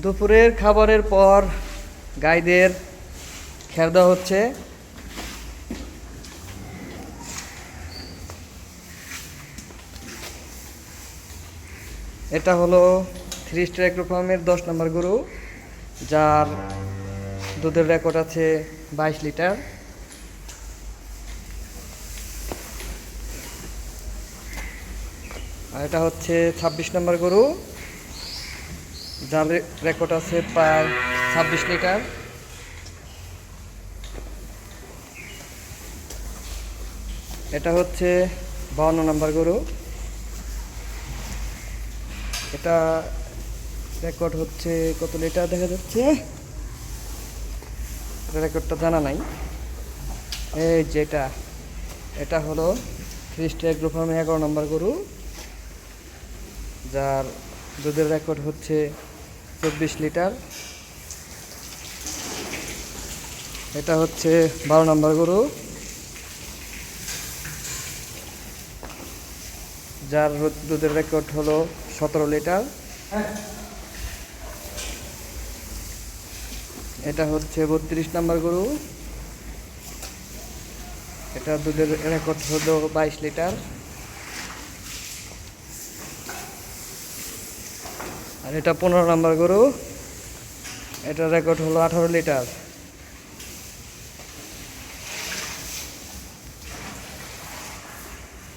দুপুরের খাবারের পর গাইদের খেয়ার দেওয়া হচ্ছে। এটা হলো থ্রি স্টার অ্যাগ্রো দশ নম্বর গরু, যার দুধের রেকর্ড আছে বাইশ লিটার। আর এটা হচ্ছে ছাব্বিশ নম্বর গরু। যার রেকর্ড আছে প্রায় ছাব্বিশ লিটার। এটা হচ্ছে বাউন্ন নাম্বার গরু। এটা রেকর্ড হচ্ছে কত লিটার দেখা যাচ্ছে? রেকর্ডটা জানা নাই। এই যেটা এটা। হলো খ্রিস্ট এগ্রো ফার্মে এগারো নম্বর গরু। যার দুধের রেকর্ড হচ্ছে চব্বিশ লিটার। এটা হচ্ছে বারো নম্বর গরু। যার দুধের রেকর্ড হলো সতেরো লিটার। এটা হচ্ছে বত্রিশ নম্বর গরু। এটা দুধের রেকর্ড হলো বাইশ লিটার। আর এটা পনেরো নাম্বার গরু। এটা রেকর্ড হলো আঠারো লিটার।